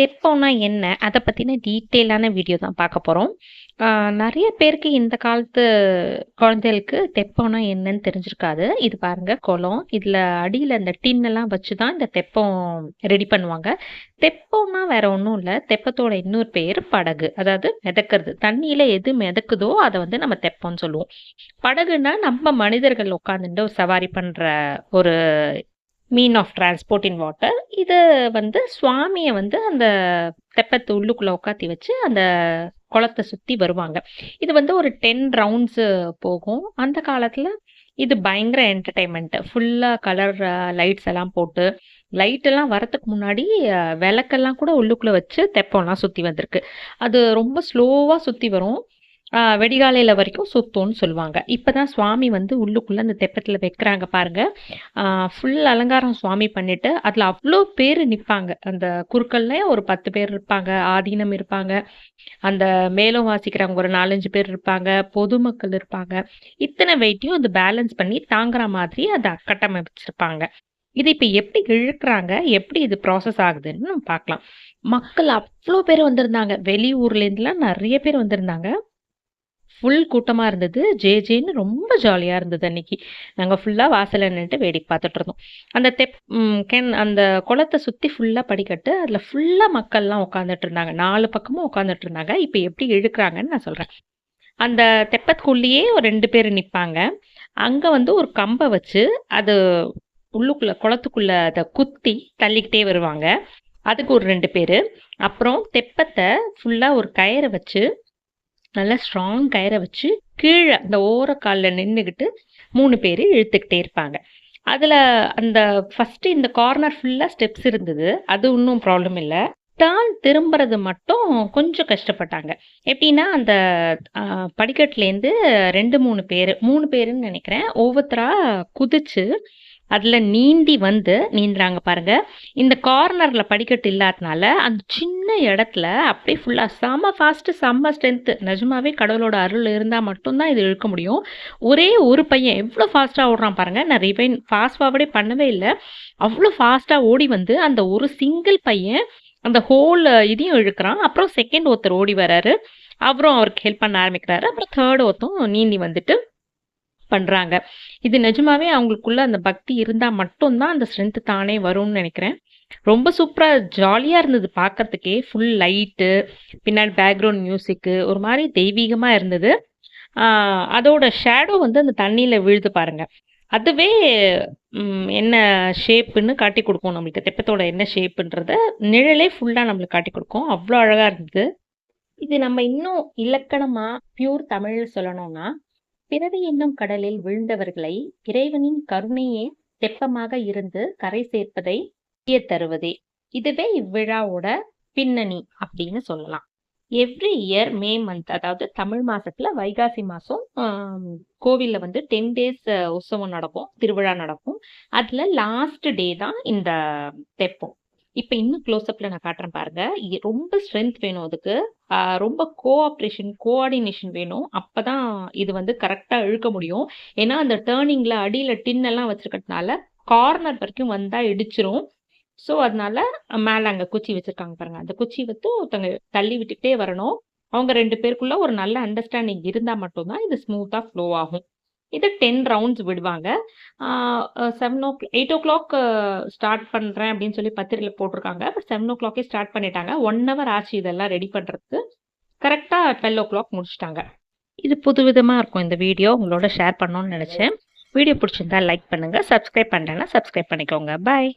தெப்பம்னா என்ன? அதை பற்றின டீட்டெயிலான வீடியோ தான் பார்க்க போகிறோம் நிறைய பேருக்கு இந்த காலத்து குழந்தைகளுக்கு தெப்பம்னா என்னன்னு தெரிஞ்சிருக்காது. இது பாருங்க குளம். இதில் அடியில் இந்த டின்னெல்லாம் வச்சு தான் இந்த தெப்பம் ரெடி பண்ணுவாங்க. தெப்பம்னா வேற ஒன்றும் இல்லை தெப்பத்தோட இன்னொரு பேர் படகு. அதாவது மிதக்கிறது. தண்ணியில் எது மிதக்குதோ அதை வந்து நம்ம தெப்பம்னு சொல்லுவோம். படகுன்னா நம்ம மனிதர்கள் உட்காந்துட்டு சவாரி பண்ணுற ஒரு mean of transport in water. இது வந்து சுவாமியை வந்து அந்த தெப்பத்து உள்ளுக்குள்ள உட்காத்தி வச்சு அந்த குளத்தை சுத்தி வருவாங்க. இது வந்து ஒரு 10 ரவுண்ட்ஸ் போகும். அந்த காலத்துல இது பயங்கர என்டர்டைன்மெண்ட்டு ஃபுல்லா கலர் லைட்ஸ் எல்லாம் போட்டு, லைட் எல்லாம் முன்னாடி விளக்கெல்லாம் கூட உள்ளுக்குள்ள வச்சு தெப்பம்லாம் சுத்தி வந்திருக்கு. அது ரொம்ப ஸ்லோவா சுத்தி வரும். வெடிகாலையில் வரைக்கும் சுத்தோன்னு சொல்லுவாங்க. இப்போ தான் சுவாமி வந்து உள்ளுக்குள்ளே அந்த தெப்பத்தில் வைக்கிறாங்க பாருங்க. ஃபுல் அலங்காரம் சுவாமி பண்ணிட்டு, அதில் அவ்வளோ பேர் நிற்பாங்க அந்த குறுக்கள்லேயே ஒரு 10 பேர் இருப்பாங்க. ஆதீனம் இருப்பாங்க. அந்த மேலும் வாசிக்கிறவங்க ஒரு 4, 5 பேர் இருப்பாங்க. பொதுமக்கள் இருப்பாங்க. இத்தனை வெயிட்டையும் அது பேலன்ஸ் பண்ணி தாங்குற மாதிரி அதை கட்டமைச்சிருப்பாங்க. இது இப்போ எப்படி இழுக்கிறாங்க எப்படி இது ப்ராசஸ் ஆகுதுன்னு நம்ம பார்க்கலாம். மக்கள் அவ்வளோ பேர் வந்திருந்தாங்க. வெளியூர்லேருந்துலாம் நிறைய பேர் வந்திருந்தாங்க. ஃபுல் கூட்டமாக இருந்தது. ஜே ஜேன்னு ரொம்ப ஜாலியாக இருந்தது அன்னைக்கு. நாங்கள் ஃபுல்லாக வாசலில் நின்றுட்டு வேடிக்கை பார்த்துட்டு இருந்தோம். அந்த தெப் கென் அந்த குளத்தை சுற்றி ஃபுல்லாக படிக்கட்டு. அதில் ஃபுல்லாக மக்கள்லாம் உட்காந்துட்டு இருந்தாங்க. நாலு பக்கமும் உட்காந்துட்டு இருந்தாங்க. இப்போ எப்படி இழுக்குறாங்கன்னு நான் சொல்கிறேன் அந்த தெப்பத்துக்குள்ளேயே ஒரு ரெண்டு பேர் நிற்பாங்க அங்கே வந்து ஒரு கம்பை வச்சு, அது உள்ளுக்குள்ள குளத்துக்குள்ள அதை குத்தி தள்ளிக்கிட்டே வருவாங்க. அதுக்கு ஒரு ரெண்டு பேர் அப்புறம் தெப்பத்தை ஃபுல்லாக ஒரு கயிறை வச்சு, நல்லா ஸ்ட்ராங் கயிற வச்சு, கீழே அந்த ஓரக்காலில் நின்றுக்கிட்டு மூணு பேர் இழுத்துக்கிட்டே இருப்பாங்க. அதில் அந்த ஃபஸ்ட்டு இந்த கார்னர் ஃபுல்லாக ஸ்டெப்ஸ் இருந்தது. அது ஒன்றும் ப்ராப்ளம் இல்லை டர்ன் திரும்புறது மட்டும் கொஞ்சம் கஷ்டப்பட்டாங்க. எப்படின்னா, அந்த படிக்கட்டுலேருந்து ரெண்டு மூணு பேர் மூணு பேருன்னு நினைக்கிறேன் ஒவ்வொருத்தரா குதிச்சு, அதில் நீந்தி வந்து நீந்துறாங்க பாருங்க. இந்த கார்னரில் படிக்கட்டு இல்லாதனால, அந்த சின்ன இடத்துல அப்படியே ஃபுல்லாக செம்ம ஃபாஸ்ட்டு, செம்ம ஸ்ட்ரென்த்து. நிஜமாவே கடவுளோட அருள் இருந்தால் மட்டும்தான் இது இழுக்க முடியும். ஒரே ஒரு பையன் எவ்வளோ ஃபாஸ்ட்டாக ஓடுறான் பாருங்க. நான் ரிவைன் ஃபாஸ்ட் ஃபார்வர்டே பண்ணவே இல்லை அவ்வளோ ஃபாஸ்ட்டாக ஓடி வந்து, அந்த ஒரு சிங்கிள் பையன் அந்த ஹோல் இதையும் இழுக்கிறான் அப்புறம் செகண்ட் ஒருத்தர் ஓடி வராரு. அவரும் அவருக்கு ஹெல்ப் பண்ண ஆரம்பிக்கிறாரு. அப்புறம் தேர்ட் ஒருத்தன் நீந்தி வந்துட்டு பண்றாங்க. இது நிஜமாவே அவங்களுக்குள்ள அந்த பக்தி இருந்தா மட்டும்தான் அந்த ஸ்ட்ரென்த் தானே வரும்னு நினைக்கிறேன் ரொம்ப சூப்பரா ஜாலியா இருந்தது பார்க்கறதுக்கே. ஃபுல் லைட்டு, பின்னாடி பேக்ரவுண்ட் மியூசிக்கு ஒரு மாதிரி தெய்வீகமா இருந்தது. அதோட ஷேடோ வந்து அந்த தண்ணியில் விழுது பாருங்க. அதுவே என்ன ஷேப்புன்னு காட்டிக் கொடுக்கும் நம்மளுக்கு. தெப்பத்தோட என்ன ஷேப்புன்றத நிழலே ஃபுல்லா நம்மளுக்கு காட்டிக் கொடுக்கும் அவ்வளோ அழகா இருந்தது. இது நம்ம இன்னும் இலக்கணமா பியூர் தமிழ்ல சொல்லணும்னா, பிறவி என்னும் கடலில் விழுந்தவர்களை இறைவனின் கருணையே தெப்பமாக இருந்து கரை சேர்ப்பதை தருவதே. இதுவே இவ்விழாவோட பின்னணி அப்படின்னு சொல்லலாம். எவ்ரி இயர் மே மந்த் அதாவது தமிழ் மாசத்துல வைகாசி மாசம் கோவில்ல வந்து 10 டேஸ் உற்சவம் நடக்கும். திருவிழா நடக்கும். அதுல லாஸ்ட் டே தான் இந்த தெப்பம். இப்ப இன்னும் க்ளோஸ் நான் காட்டுறேன் பாருங்க. ரொம்ப ஸ்ட்ரென்த் வேணும் அதுக்கு. ரொம்ப கோஆப்ரேஷன், கோஆர்டினேஷன் வேணும். அப்பதான் இது வந்து கரெக்டாக இழுக்க முடியும். ஏன்னா, அந்த டேர்னிங்கில் அடியில டின் எல்லாம் வச்சிருக்கிறதுனால, கார்னர் வரைக்கும் வந்தா இடிச்சிரும். ஸோ, அதனால மேலே அங்கே குச்சி வச்சிருக்காங்க பாருங்க. அந்த குச்சி வச்சு ஒருத்தவங்க தள்ளி விட்டுட்டே வரணும். அவங்க ரெண்டு பேருக்குள்ள ஒரு நல்ல அண்டர்ஸ்டாண்டிங் இருந்தால் மட்டும்தான் இது ஸ்மூத்தாக ஃப்ளோ ஆகும். இது 10 ரவுண்ட்ஸ் விடுவாங்க. ஆ 7 ஓ 8:00 ஸ்டார்ட் பண்ணுறேன் அப்படின்னு சொல்லி பத்திரிகையில் போட்டிருக்காங்க. பட் 7:00 ஸ்டார்ட் பண்ணிட்டாங்க. ஒன் ஹவர் ஆச்சு இதெல்லாம் ரெடி பண்ணுறதுக்கு கரெக்டாக டுவெல் ஓ கிளாக் முடிச்சிட்டாங்க இது புதுவிதமா இருக்கும் இந்த வீடியோ. உங்களோட ஷேர் பண்ணணும்னு நினச்சேன் வீடியோ பிடிச்சிருந்தா லைக் பண்ணுங்கள் சப்ஸ்கிரைப் பண்ணலைன்னா சப்ஸ்கிரைப் பண்ணிக்கோங்க. பாய்.